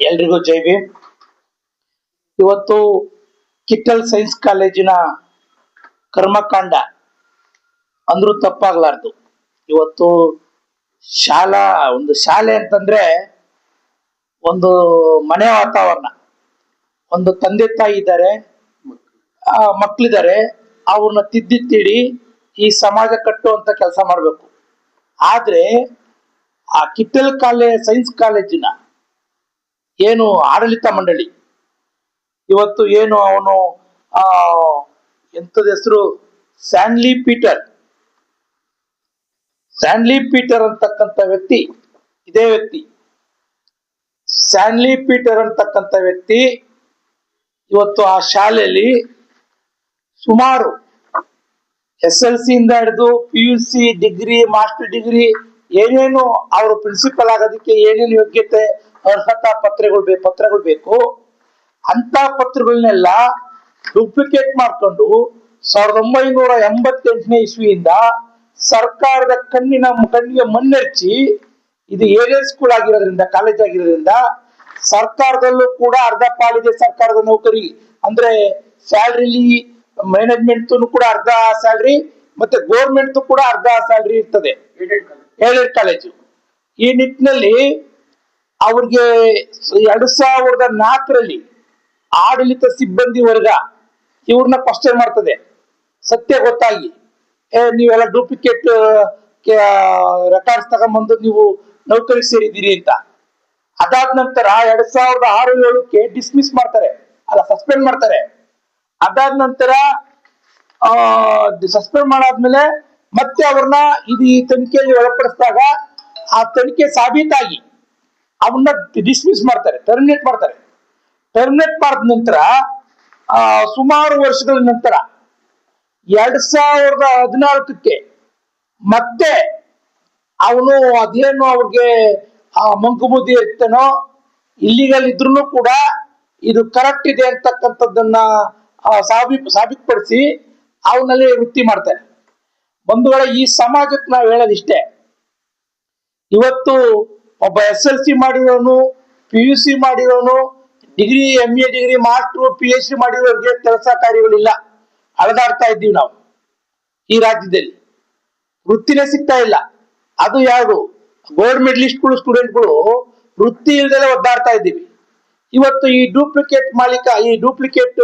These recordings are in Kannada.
ಎಲ್ರಿಗೂ ಜೈ ಭೀಮ್. ಇವತ್ತು ಕಿಟ್ಟಲ್ ಸೈನ್ಸ್ ಕಾಲೇಜಿನ ಕರ್ಮಕಾಂಡ ಅಂದ್ರೂ ತಪ್ಪಾಗ್ಲಾರ್ದು. ಇವತ್ತು ಶಾಲಾ, ಒಂದು ಶಾಲೆ ಅಂತಂದ್ರೆ ಒಂದು ಮನೆ ವಾತಾವರಣ. ಒಂದು ತಂದೆ ತಾಯಿ ಇದ್ದಾರೆ ಮಕ್ಳಿದ್ದಾರೆ, ಅವ್ರನ್ನ ತಿದ್ದಿ ತೀಡಿ ಈ ಸಮಾಜ ಕಟ್ಟುವಂತ ಕೆಲಸ ಮಾಡಬೇಕು. ಆದ್ರೆ ಆ ಕಿಟ್ಟಲ್ ಕಾಲೇ, ಸೈನ್ಸ್ ಕಾಲೇಜಿನ ಏನು ಆಡಳಿತ ಮಂಡಳಿ. ಇವತ್ತು ಏನು ಅವನು, ಆ, ಎಂಥದ ಹೆಸರು? ಸ್ಯಾನ್ಲಿ ಪೀಟರ್. ಸ್ಯಾನ್ಲಿ ಪೀಟರ್ ಅಂತಕ್ಕಂಥ ವ್ಯಕ್ತಿ, ಇದೇ ವ್ಯಕ್ತಿ. ಸ್ಯಾನ್ಲಿ ಪೀಟರ್ ಅಂತಕ್ಕಂಥ ವ್ಯಕ್ತಿ ಇವತ್ತು ಆ ಶಾಲೆಯಲ್ಲಿ ಸುಮಾರು ಎಸ್ ಎಲ್ ಸಿ ಇಂದ ಹಿಡಿದು P U C degree, master degree, ಏನೇನು ಅವರು ಪ್ರಿನ್ಸಿಪಲ್ ಆಗೋದಕ್ಕೆ ಏನೇನು ಯೋಗ್ಯತೆ ಅರ್ಹತಾ ಪತ್ರಗಳು ಬೇಕು ಪತ್ರಗಳು ಬೇಕು. ಅಂತ ಪತ್ರಗಳನ್ನೆಲ್ಲ ಡೂಪ್ಲಿಕೇಟ್ ಮಾಡ್ಕೊಂಡು ಸಾವಿರದ ಒಂಬೈನೂರ ಎಂಬತ್ತೆಂಟನೇ ಇಸ್ವಿಯಿಂದ ಸರ್ಕಾರದ ಕಣ್ಣಿನ ಕಣ್ಣಿಗೆ ಮಣ್ಣೆರ್ಚಿ ಇದು ಏರಿಯಲ್ ಸ್ಕೂಲ್ ಆಗಿರೋದ್ರಿಂದ ಕಾಲೇಜ್ ಆಗಿರೋದ್ರಿಂದ ಸರ್ಕಾರದಲ್ಲೂ ಕೂಡ ಅರ್ಧ ಪಾಲಿದೆ ಸರ್ಕಾರದ ನೌಕರಿ ಅಂದ್ರೆ ಸ್ಯಾಲ್ರಿಲಿ ಮ್ಯಾನೇಜ್ಮೆಂಟ್ ಕೂಡ ಅರ್ಧ ಸ್ಯಾಲ್ರಿ ಮತ್ತೆ ಗೋರ್ಮೆಂಟ್ ಕೂಡ ಅರ್ಧ ಸ್ಯಾಲ್ರಿ ಇರ್ತದೆ. ಏಡೆಡ್ ಕಾಲೇಜು ಈ ನಿಟ್ಟಿನಲ್ಲಿ ಅವ್ರಿಗೆ ಎರಡ್ ಸಾವಿರದ ನಾಲ್ಕರಲ್ಲಿ ಆಡಳಿತ ಸಿಬ್ಬಂದಿ ವರ್ಗ ಇವ್ರನ್ನ ಕ್ವಶನ್ ಮಾಡ್ತದೆ. ಸತ್ಯ ಗೊತ್ತಾಗಿ. ಏ, ನೀವೆಲ್ಲ ಡೂಪ್ಲಿಕೇಟ್ ರೆಕಾರ್ಡ್ಸ್ ತಗೊಂಬಂದು ನೀವು ನೌಕರಿ ಸೇರಿದ್ದೀರಿ ಅಂತ. ಅದಾದ ನಂತರ ಎರಡ್ ಸಾವಿರದ ಆರು ಏಳಕ್ಕೆ ಡಿಸ್ಮಿಸ್ ಮಾಡ್ತಾರೆ. ಅಲ್ಲ ಸಸ್ಪೆಂಡ್ ಮಾಡ್ತಾರೆ. ಅದಾದ ನಂತರ ಸಸ್ಪೆಂಡ್ ಮಾಡಾದ್ಮೇಲೆ ಮತ್ತೆ ಅವ್ರನ್ನ ಇದು ಈ ತನಿಖೆಯಲ್ಲಿ ಒಳಪಡಿಸಿದಾಗ ಆ ತನಿಖೆ ಸಾಬೀತಾಗಿ ಅವನ್ನ ಡಿಸ್ಮಿಸ್ ಮಾಡ್ತಾರೆ ಟರ್ಮಿನೇಟ್ ಮಾಡ್ತಾರೆ. ಟರ್ಮಿನೇಟ್ ಮಾಡಿದ ನಂತರ ಸುಮಾರು ವರ್ಷಗಳ ನಂತರ, ಎರಡ್ ಸಾವಿರದ ಹದಿನಾಲ್ಕಕ್ಕೆ ಮತ್ತೆ ಅವನು ಅದೇನು ಅವ್ರಿಗೆ, ಆ ಇರ್ತಾನೋ ಇಲ್ಲಿಗಲ್ ಇದ್ರು ಕೂಡ ಇದು ಕರೆಕ್ಟ್ ಇದೆ ಅಂತಕ್ಕಂಥದ್ದನ್ನ ಸಾಬೀ, ಸಾಬೀತುಪಡಿಸಿ ಅವನಲ್ಲಿ ವೃತ್ತಿ ಮಾಡ್ತಾರೆ ಬಂಧುಗಳ, ಈ ಸಮಾಜಕ್ಕೆ ನಾವು ಹೇಳೋದಿಷ್ಟೇ. ಇವತ್ತು ಒಬ್ಬ ಎಸ್ ಎಲ್ ಸಿ ಮಾಡಿರೋನು P U C ಮಾಡಿರೋನು degree M A degree master P H D ಮಾಡಿರೋರಿಗೆ ಕೆಲಸ ಕಾರ್ಯಗಳಿಲ್ಲ. ಅಳದಾಡ್ತಾ ಇದ್ದೀವಿ ನಾವು ಈ ರಾಜ್ಯದಲ್ಲಿ. ವೃತ್ತಿನೇ ಸಿಗ್ತಾ ಇಲ್ಲ. ಅದು ಯಾವುದು ಗೋಲ್ಡ್ ಮೆಡಲಿಸ್ಟ್ಗಳು ಸ್ಟೂಡೆಂಟ್ಗಳು ವೃತ್ತಿ ಇಲ್ದೇ ಒದ್ದಾಡ್ತಾ ಇದ್ದೀವಿ. ಇವತ್ತು ಈ ಡೂಪ್ಲಿಕೇಟ್ ಮಾಲೀಕ, ಈ ಡೂಪ್ಲಿಕೇಟ್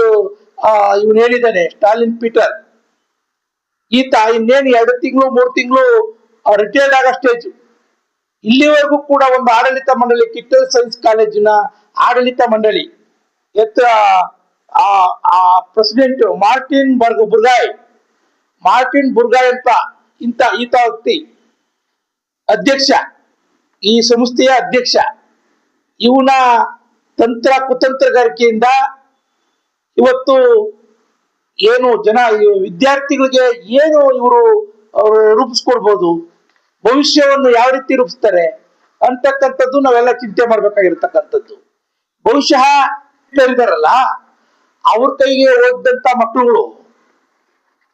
ಇವನು ಹೇಳಿದ್ದಾನೆ ಸ್ಟಾಲಿನ್ ಪೀಟರ್ ಈತ ಇನ್ನೇನು ಎರಡು ತಿಂಗಳು, ಮೂರು ತಿಂಗಳು ರಿಟೈರ್ಡ್ ಆಗೋ ಸ್ಟೇಜ್ ಇಲ್ಲಿವರೆಗೂ ಕೂಡ ಒಂದು ಆಡಳಿತ ಮಂಡಳಿ ಕಿಟ್ಟಲ್ ಸೈನ್ಸ್ ಕಾಲೇಜಿನ ಆಡಳಿತ ಮಂಡಳಿ, ಎತ್ತ ಪ್ರೆಸಿಡೆಂಟ್ ಮಾರ್ಟಿನ್ ಬರ್ಗ ಬುರ್ಗಾಯ್, ಮಾರ್ಟಿನ್ ಬುರ್ಗಾಯ್ ಅಂತ ಇಂತ ಈತ ವ್ಯಕ್ತಿ, ಅಧ್ಯಕ್ಷ, ಈ ಸಂಸ್ಥೆಯ ಅಧ್ಯಕ್ಷ. ಇವನ ತಂತ್ರ, ಕುತಂತ್ರಗಾರಿಕೆಯಿಂದ ಇವತ್ತು ಏನು ಜನ, ವಿದ್ಯಾರ್ಥಿಗಳಿಗೆ ಏನು ಇವರು ರೂಪಿಸ್ಕೊಡ್ಬೋದು? ಭವಿಷ್ಯವನ್ನು ಯಾವ ರೀತಿ ರೂಪಿಸ್ತಾರೆ ಅಂತಕ್ಕಂಥದ್ದು ನಾವೆಲ್ಲ ಚಿಂತೆ ಮಾಡ್ಬೇಕಾಗಿರ್ತಕ್ಕಂಥದ್ದು. ಬಹುಶಃ ಹೇಳಿದಾರಲ್ಲ ಅವ್ರ ಕೈಗೆ ಓದಂತ ಮಕ್ಕಳುಗಳು,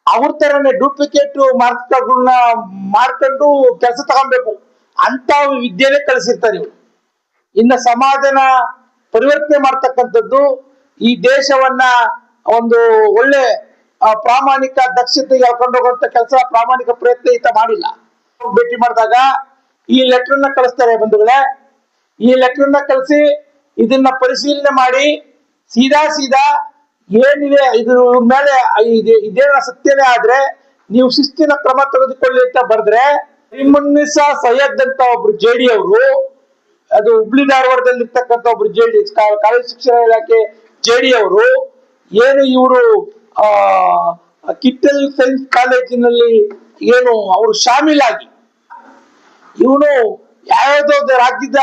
ಅವ್ರ ತರನೇ ಡೂಪ್ಲಿಕೇಟ್ ಮಾರ್ಕ್ಗಳನ್ನ ಮಾಡ್ಕೊಂಡು ಕೆಲಸ ತಗೊಬೇಕು ಅಂತ ವಿದ್ಯೆನೇ ಕಳಿಸಿರ್ತಾರೆ ಇವರು. ಇನ್ನ ಸಮಾಜನ ಪರಿವರ್ತನೆ ಮಾಡ್ತಕ್ಕಂಥದ್ದು ಈ ದೇಶವನ್ನ ಒಂದು ಒಳ್ಳೆ ಪ್ರಾಮಾಣಿಕ ದಕ್ಷತೆಗೆ ಎಳ್ಕೊಂಡು ಹೋಗುವಂತ ಕೆಲಸ ಪ್ರಾಮಾಣಿಕ ಪ್ರಯತ್ನ ಈತ ಮಾಡಿಲ್ಲ. ಭೇಟಿ ಮಾಡಿದಾಗ ಈ ಲೆಟರ್ನ ಕಳಿಸ್ತಾರೆ ಬಂಧುಗಳೇ. ಈ ಲೆಟರ್ನ ಕಳಿಸಿ ಇದನ್ನ ಪರಿಶೀಲನೆ ಮಾಡಿ ಸೀದಾ ಸೀದಾ ಏನಿದೆ ಇದ್ರ ಮೇಲೆ ಇದೆ- ಇದೇನ ಸತ್ಯನೇ ಆದ್ರೆ ನೀವು ಶಿಸ್ತಿನ ಕ್ರಮ ತೆಗೆದುಕೊಳ್ಳಿ ಅಂತ ಬರೆದ್ರೆ ಇಮ್ಮುನ್ನಿಸಾ ಸೈಯದ್ ಅಂತ ಒಬ್ರು ಜೆಡಿ ಅವರು, ಅದು ಹುಬ್ಳಿ ಧಾರವಾಡದಲ್ಲಿ ಇರ್ತಕ್ಕಂತ ಒಬ್ರು ಜೆಡಿ ಕಾಲೇಜು ಶಿಕ್ಷಣ ಇಲಾಖೆ ಜೆಡಿ ಅವರು, ಏನು ಇವರು, ಆ ಕಿಟ್ಟಲ್ ಸೈನ್ಸ್ ಕಾಲೇಜಿನಲ್ಲಿ ಏನು ಅವರು ಶಾಮೀಲಾಗಿ ಇವನು ಯಾವ್ಯಾವ್ದೋ ರಾಜ್ಯದ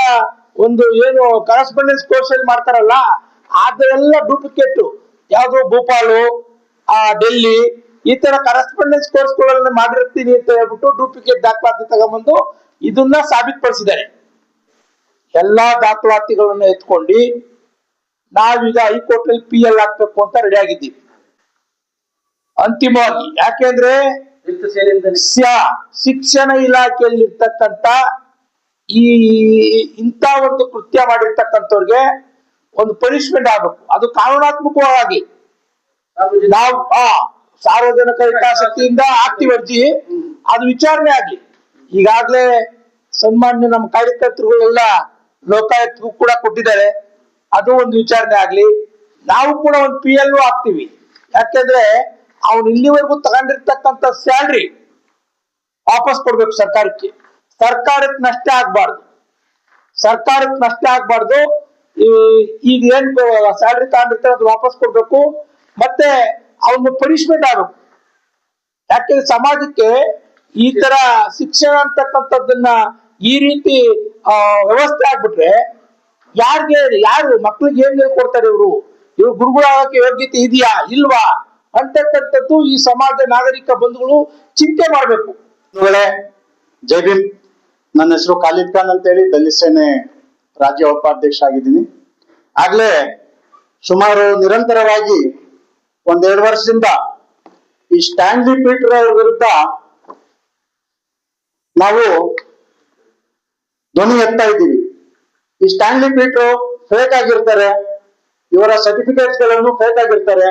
ಒಂದು ಏನು ಕರೆಸ್ಪಾಂಡೆನ್ಸ್ ಕೋರ್ಸ್ ಅಲ್ಲಿ ಮಾಡ್ತಾರಲ್ಲ, ಅದೆಲ್ಲ ಡೂಪ್ಲಿಕೇಟ್ ಯಾವ್ದು ಭೂಪಾಲು, ಆ, ಡೆಲ್ಲಿ, ಈ ತರ ಕರೆಸ್ಪಾಂಡೆನ್ಸ್ ಕೋರ್ಸ್ಗಳನ್ನ ಮಾಡಿರ್ತೀನಿ ಅಂತ ಹೇಳ್ಬಿಟ್ಟು ಡೂಪ್ಲಿಕೇಟ್ ದಾಖಲಾತಿ ತಗೊಂಡ್ಬಂದು ಇದನ್ನ ಸಾಬೀತುಪಡಿಸಿದ್ದಾರೆ. ಎಲ್ಲಾ ದಾಖಲಾತಿಗಳನ್ನ ಎತ್ಕೊಂಡು ನಾವೀಗ ಹೈಕೋರ್ಟ್ ಅಲ್ಲಿ ಪಿ ಎಲ್ ಹಾಕ್ಬೇಕು ಅಂತ ರೆಡಿ ಆಗಿದ್ದೀವಿ. ಅಂತಿಮವಾಗಿ, ಯಾಕೆಂದ್ರೆ ಶಿಕ್ಷಣ ಇಲಾಖೆಯಲ್ಲಿರ್ತಕ್ಕಂಥ ಈ ಇಂಥ ಒಂದು ಕೃತ್ಯ ಮಾಡಿರ್ತಕ್ಕಂಥವ್ರಿಗೆ ಒಂದು ಪನಿಷ್ಮೆಂಟ್ ಆಗ್ಬೇಕು. ಅದು ಕಾನೂನಾತ್ಮಕವಾಗಿ ನಾವು ಆ ಸಾರ್ವಜನಿಕ ಹಿತಾಸಕ್ತಿಯಿಂದ ಆಗ್ತೀವಿ ಅರ್ಜಿ. ಅದು ವಿಚಾರಣೆ ಆಗ್ಲಿ. ಈಗಾಗ್ಲೇ ಸನ್ಮಾನ್ಯ ನಮ್ಮ ಕಾರ್ಯಕರ್ತರುಗಳೆಲ್ಲ ಲೋಕಾಯುಕ್ತಗೂ ಕೂಡ ಕೊಟ್ಟಿದ್ದಾರೆ. ಅದು ಒಂದು ವಿಚಾರಣೆ ಆಗ್ಲಿ. ನಾವು ಕೂಡ ಒಂದು ಪಿ ಎಲ್ ಆಗ್ತೀವಿ. ಯಾಕೆಂದ್ರೆ ಅವ್ನು ಇಲ್ಲಿವರೆಗೂ ತಗೊಂಡಿರ್ತಕ್ಕಂಥ ಸ್ಯಾಲ್ರಿ ವಾಪಸ್ ಕೊಡ್ಬೇಕು ಸರ್ಕಾರಕ್ಕೆ. ಸರ್ಕಾರಕ್ಕೆ ನಷ್ಟ ಆಗ್ಬಾರ್ದು. ಸರ್ಕಾರಕ್ಕೆ ನಷ್ಟ ಆಗ್ಬಾರ್ದು ಈಗ ಏನ್ ಸ್ಯಾಲ್ರಿ ತಗೊಂಡಿರ್ತಾರೆ ಅದು ವಾಪಸ್ ಕೊಡ್ಬೇಕು. ಮತ್ತೆ ಅವನು ಪನಿಷ್ಮೆಂಟ್ ಆಗ್ಬೇಕು. ಯಾಕೆಂದ್ರೆ ಸಮಾಜಕ್ಕೆ ಈ ತರ ಶಿಕ್ಷಣ ಅಂತಕ್ಕಂಥದ್ದನ್ನ ಈ ರೀತಿ ವ್ಯವಸ್ಥೆ ಆಗ್ಬಿಟ್ರೆ ಯಾರಿಗೆ, ಯಾರು ಮಕ್ಳಿಗೆ ಏನ್ ಹೇಳ್ಕೊಡ್ತಾರೆ ಇವರು? ಇವ್ರು ಗುರುಗಳಾಗಕ್ಕೆ ಯೋಗ್ಯತೆ ಇದೆಯಾ? ಇಲ್ವಾ? ಅಂತಕ್ಕಂಥದ್ದು ಈ ಸಮಾಜ ನಾಗರಿಕ ಬಂಧುಗಳು ಚಿಂತೆ ಮಾಡಬೇಕು. ಬಂಧುಗಳೇ ಜೈ ನನ್ನ ಹೆಸರು ಖಾಲಿದ್ ಖಾನ್ ಅಂತೇಳಿ ದಲಿತ ಸೇನೆ ರಾಜ್ಯ ಉಪಾಧ್ಯಕ್ಷ ಆಗಿದ್ದೀನಿ. ಆಗ್ಲೇ ಸುಮಾರು ನಿರಂತರವಾಗಿ ಒಂದೆರಡು ವರ್ಷದಿಂದ ಈ ಸ್ಟ್ಯಾನ್ಲಿ ಪೀಟರ್ ವಿರುದ್ಧ ನಾವು ಧ್ವನಿ ಎತ್ತಾ ಇದ್ದೀವಿ. ಈ ಸ್ಟ್ಯಾನ್ಲಿ ಪೀಟರ್ ಫೇಕ್ ಆಗಿರ್ತಾರೆ. ಇವರ ಸರ್ಟಿಫಿಕೇಟ್ಸ್ಗಳನ್ನು ಫೇಕ್ ಆಗಿರ್ತಾರೆ.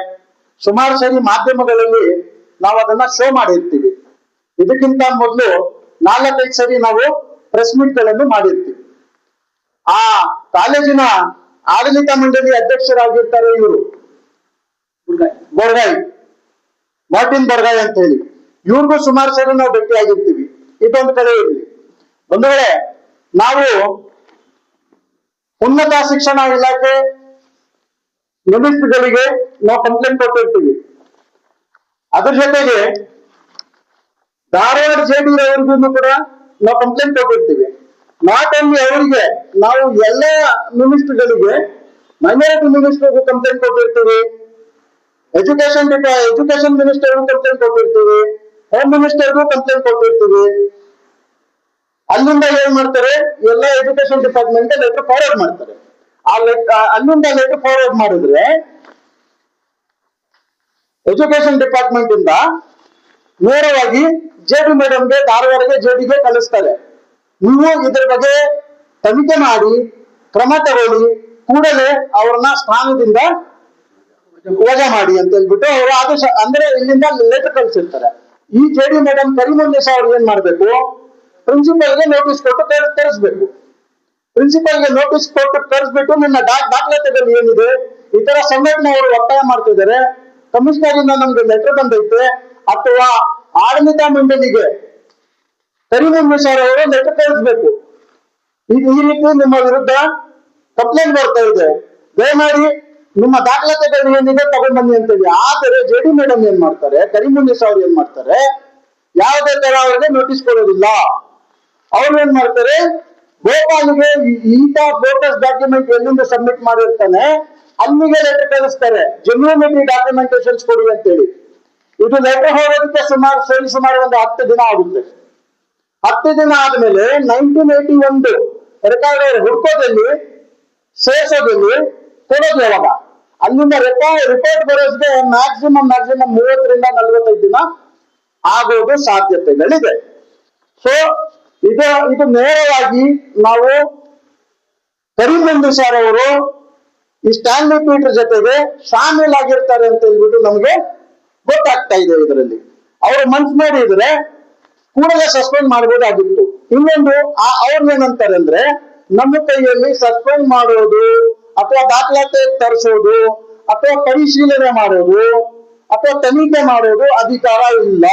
ಸುಮಾರು ಸರಿ ಮಾಧ್ಯಮಗಳಲ್ಲಿ ನಾವು ಅದನ್ನ ಶೋ ಮಾಡಿರ್ತೀವಿ. ಇದಕ್ಕಿಂತ ಮೊದಲು ನಾಲ್ಕೈದು ಸರಿ ನಾವು ಪ್ರೆಸ್ ಮೀಟ್ಗಳನ್ನು ಮಾಡಿರ್ತೀವಿ. ಆ ಕಾಲೇಜಿನ ಆಡಳಿತ ಮಂಡಳಿ ಅಧ್ಯಕ್ಷರಾಗಿರ್ತಾರೆ ಇವರು. ಬೋರ್ಗಾಯಿ. ಮಾರ್ಟಿನ್ ಬರ್ಗಾಯ್ ಅಂತ ಹೇಳಿ. ಇವ್ರಿಗೂ ಸುಮಾರು ಸರಿ ನಾವು ಭೇಟಿಯಾಗಿರ್ತೀವಿ. ಇದೊಂದು ಕಡೆ ಇರಲಿ. ಒಂದು ವೇಳೆ ನಾವು ಉನ್ನತ ಶಿಕ್ಷಣ ಇಲಾಖೆ ಮಿನಿಸ್ಟ್ರಿಗಳಿಗೆ ನಾವು ಕಂಪ್ಲೇಂಟ್ ಕೊಟ್ಟಿರ್ತೀವಿ ಅದ್ರ ಜೊತೆಗೆ ಧಾರವಾಡ ಜೆಡಿ ಅವರಿಗೂ ಕೂಡ ನಾವು ಕಂಪ್ಲೇಂಟ್ ಕೊಟ್ಟಿರ್ತೀವಿ ನಾಟ್ ಓನ್ಲಿ ಅವರಿಗೆ, ನಾವು ಎಲ್ಲ ಮಿನಿಸ್ಟ್ರಿಗಳಿಗೆ ಮೈನಾರಿಟಿ ಮಿನಿಸ್ಟರ್ಗೂ ಕಂಪ್ಲೇಂಟ್ ಕೊಟ್ಟಿರ್ತೀವಿ ಎಜುಕೇಶನ್ ಎಜುಕೇಶನ್ ಮಿನಿಸ್ಟರ್ಗೂ ಕಂಪ್ಲೇಂಟ್ ಕೊಟ್ಟಿರ್ತೀವಿ ಹೋಮ್ ಮಿನಿಸ್ಟರ್ಗೂ ಕಂಪ್ಲೇಂಟ್ ಕೊಟ್ಟಿರ್ತೀವಿ ಅಲ್ಲಿಂದ ಏನ್ ಮಾಡ್ತಾರೆ? ಎಲ್ಲ ಎಜುಕೇಶನ್ ಡಿಪಾರ್ಟ್ಮೆಂಟ್ ಲೆಟರ್ ಫಾರ್ವರ್ಡ್ ಮಾಡ್ತಾರೆ. ಆ ಲೆಟ್ ಅಲ್ಲಿಂದ ಲೆಟರ್ ಫಾರ್ವರ್ಡ್ ಮಾಡಿದ್ರೆ ಎಜುಕೇಶನ್ ಡಿಪಾರ್ಟ್ಮೆಂಟ್ ಇಂದ ನೇರವಾಗಿ ಜೆ ಡಿ ಮೇಡಮ್ಗೆ ಧಾರವಾಡಗೆ ಜೆ ಡಿಗೆ ಕಳಿಸ್ತಾರೆ. ನೀವು ಇದ್ರ ಬಗ್ಗೆ ತನಿಖೆ ಮಾಡಿ, ಕ್ರಮ ತಗೊಳ್ಳಿ, ಕೂಡಲೇ ಅವ್ರನ್ನ ಸ್ಥಾನದಿಂದ ವಜಾ ಮಾಡಿ ಅಂತ ಹೇಳ್ಬಿಟ್ಟು ಅವರು ಆದೇಶ ಅಂದ್ರೆ ಇಲ್ಲಿಂದ ಲೆಟರ್ ಕಳಿಸಿರ್ತಾರೆ. ಈ ಜೆ ಡಿ ಮೇಡಮ್ ಕರಿಮುನ್ನೇಶ ಅವ್ರು ಏನ್ ಮಾಡ್ಬೇಕು? ಪ್ರಿನ್ಸಿಪಲ್ಗೆ ನೋಟಿಸ್ ಕೊಟ್ಟು ಕರೆಸ್ಬೇಕು ಪ್ರಿನ್ಸಿಪಲ್ಗೆ ನೋಟಿಸ್ ಕೊಟ್ಟು ಕರೆಸ್ಬಿಟ್ಟು ನಿಮ್ಮ ದಾ- ದಾಖಲಾತಿಗಳು ಏನಿದೆ, ಈ ತರ ಸಂಘಟನೆ ಅವರು ಒತ್ತಾಯ ಮಾಡ್ತಿದ್ದಾರೆ. ಕಮಿಷನರ್ ಇಂದ ನಮ್ಗೆ ಲೆಟರ್ ಬಂದೈತೆ. ಅಥವಾ ಆಡಳಿತ ಮಂಡಳಿಗೆ ಸರ್ ಅವರು ಲೆಟರ್ ಕಳಿಸ್ಬೇಕು. ಇದು ಈ ರೀತಿ ನಿಮ್ಮ ವಿರುದ್ಧ ಕಂಪ್ಲೇಂಟ್ ಬರ್ತಾ ಇದೆ. ದಯಮಾಡಿ ನಿಮ್ಮ ದಾಖಲಾತಿಗಳು ಏನಿದೆ ತಗೊಂಡ್ಬನ್ನಿ ಅಂತ ಹೇಳಿ ಆದರೆ ಜೆ ಡಿ ಮೇಡಮ್ ಏನ್ ಮಾಡ್ತಾರೆ ಕರಿಮುಂಡಿ ಅವ್ರು ಏನ್ ಮಾಡ್ತಾರೆ, ಯಾವುದೇ ತರ ಅವರಿಗೆ ನೋಟಿಸ್ ಕೊಡೋದಿಲ್ಲ. ಅವ್ರು ಏನ್ ಮಾಡ್ತಾರೆ ಗೋಪಾಲ್ಗೆ ಇಂಥ ಫೋಟೋಸ್ ಡಾಕ್ಯುಮೆಂಟ್ ಎಲ್ಲಿಂದ ಸಬ್ಮಿಟ್ ಮಾಡಿರ್ತಾನೆ, ಅಲ್ಲಿಗೆ ಲೆಟರ್ ಕಳಿಸ್ತಾರೆ. ಜೆನ್ಯೂನಿಟಿ ಡಾಕ್ಯುಮೆಂಟೇಶನ್ಸ್ ಕೊಡಿ ಅಂತೇಳಿ. ಇದು ಲೆಟರ್ ಹೋಗೋದಕ್ಕೆ ಸುಮಾರು ಸರಿ ಸುಮಾರು ಒಂದು ಹತ್ತು ದಿನ ಆಗುತ್ತೆ. ಹತ್ತು ದಿನ ಆದ್ಮೇಲೆ ನೈನ್ಟೀನ್ ಏಟಿ ಒಂದು ರೆಕಾರ್ಡ್ ಹುಡ್ಕೋದಲ್ಲಿ ಸೇರ್ಸೋದಲ್ಲಿ ಕೊಡೋದು ಯಾವಾಗ? ಅಲ್ಲಿಂದ ರೆಕಾರ್ಡ್ ರಿಪೋರ್ಟ್ ಬರೋದಕ್ಕೆ ಮ್ಯಾಕ್ಸಿಮಮ್ ಮ್ಯಾಕ್ಸಿಮಮ್ ಮೂವತ್ತರಿಂದ ನಲವತ್ತೈದು ದಿನ ಆಗೋದು ಸಾಧ್ಯತೆಗಳಿದೆ. ಸೊ ಇದು ಇದು ನೇರವಾಗಿ ನಾವು ಕರಿಬಂದು ಸರ್ ಅವರು ಈ ಸ್ಟ್ಯಾನ್ಲಿ ಪೀಟರ್ ಜೊತೆಗೆ ಶಾಮೀಲ್ ಆಗಿರ್ತಾರೆ ಅಂತ ಹೇಳ್ಬಿಟ್ಟು ನಮ್ಗೆ ಗೊತ್ತಾಗ್ತಾ ಇದೆ ಇದರಲ್ಲಿ. ಅವರು ಮನ್ಸ್ ಮಾಡಿದ್ರೆ ಕೂಡಲೇ ಸಸ್ಪೆಂಡ್ ಮಾಡಬಹುದಾಗಿತ್ತು ಇನ್ನೊಂದು, ಆ- ಅವ್ರನ್ನೇನಂತಾರೆ ಅಂದ್ರೆ ನಮ್ಮ ಕೈಯಲ್ಲಿ ಸಸ್ಪೆಂಡ್ ಮಾಡೋದು, ಅಥವಾ ದಾಖಲಾತಿ ತರಿಸೋದು, ಅಥವಾ ಪರಿಶೀಲನೆ ಮಾಡೋದು, ಅಥವಾ ತನಿಖೆ ಮಾಡೋದು ಅಧಿಕಾರ ಇಲ್ಲ.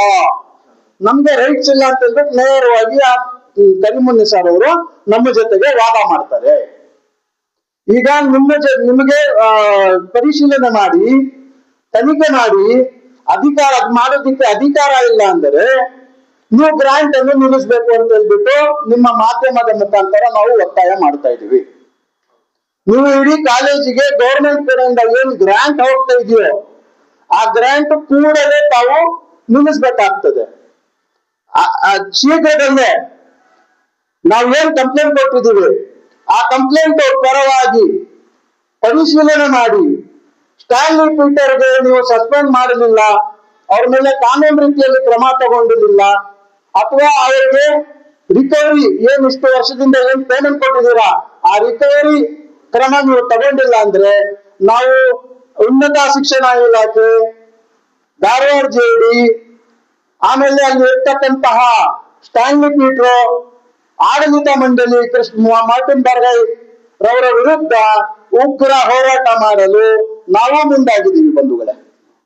ನಮ್ಗೆ ರೈಟ್ಸ್ ಇಲ್ಲ ಅಂತ ಹೇಳ್ಬಿಟ್ಟು ನೇರವಾಗಿ ಆ ಕರಿಮುನ್ನಿ ಸರ್ ಅವರು ನಮ್ಮ ಜೊತೆಗೆ ವಾದ ಮಾಡ್ತಾರೆ. ಈಗ ನಿಮ್ಮ ನಿಮಗೆ ಪರಿಶೀಲನೆ ಮಾಡಿ, ತನಿಖೆ ಮಾಡಿ, ಅಧಿಕಾರ ಮಾಡೋದಿಕ್ಕೆ ಅಧಿಕಾರ ಇಲ್ಲ ಅಂದರೆ ನೀವು ಗ್ರಾಂಟ್ ಅನ್ನು ನಿಲ್ಲಿಸಬೇಕು ಅಂತ ಹೇಳ್ಬಿಟ್ಟು ನಿಮ್ಮ ಮಾಧ್ಯಮದ ಮುಖಾಂತರ ನಾವು ಒತ್ತಾಯ ಮಾಡ್ತಾ ಇದೀವಿ ನೀವು ಇಡೀ ಕಾಲೇಜಿಗೆ ಗೌರ್ಮೆಂಟ್ ಕಡೆಯಿಂದ ಏನ್ ಗ್ರಾಂಟ್ ಹೋಗ್ತಾ ಇದೆಯೋ, ಆ ಗ್ರಾಂಟ್ ಕೂಡಲೇ ತಾವು ನಿಲ್ಲಿಸ್ಬೇಕಾಗ್ತದೆ. ಶೀಘ್ರದಲ್ಲೇ ನಾವ್ ಏನ್ ಕಂಪ್ಲೇಂಟ್ ಕೊಟ್ಟಿದ್ದೀವಿ? ಆ ಕಂಪ್ಲೇಂಟ್ ಪರವಾಗಿ ಪರಿಶೀಲನೆ ಮಾಡಿ. ಸ್ಟ್ಯಾನ್ಲಿ ಪೀಟರ್ಗೆ ನೀವು ಸಸ್ಪೆಂಡ್ ಮಾಡಲಿಲ್ಲ ಅವ್ರ ಮೇಲೆ ಕಾನೂನು ರೀತಿಯಲ್ಲಿ ಕ್ರಮ ತಗೊಂಡಿರಲಿಲ್ಲ. ಅಥವಾ ಅವರಿಗೆ ರಿಕವರಿ ಏನ್ ಇಷ್ಟು ವರ್ಷದಿಂದ ಏನ್ ಪೇಮೆಂಟ್ ಕೊಟ್ಟಿದ್ದೀರಾ? ಆ ರಿಕವರಿ ಕ್ರಮ ನೀವು ತಗೊಂಡಿಲ್ಲ ಅಂದ್ರೆ ನಾವು ಉನ್ನತ ಶಿಕ್ಷಣ ಇಲಾಖೆ, ಧಾರವಾಡ ಜೆಡಿ ಆಮೇಲೆ ಅಲ್ಲಿ ಇರ್ತಕ್ಕಂತಹ ಸ್ಟ್ಯಾನ್ಲಿ ಪೀಟ್ರೋ ಆಡಳಿತ ಮಂಡಳಿ ಕೃಷ್ಣ ಮಾರ್ಟಿನ್ ಬರ್ಗೈ ರವರ ವಿರುದ್ಧ ಉಗ್ರ ಹೋರಾಟ ಮಾಡಲು ನಾವು ಮುಂದಾಗಿದ್ದೀವಿ ಬಂಧುಗಳೇ.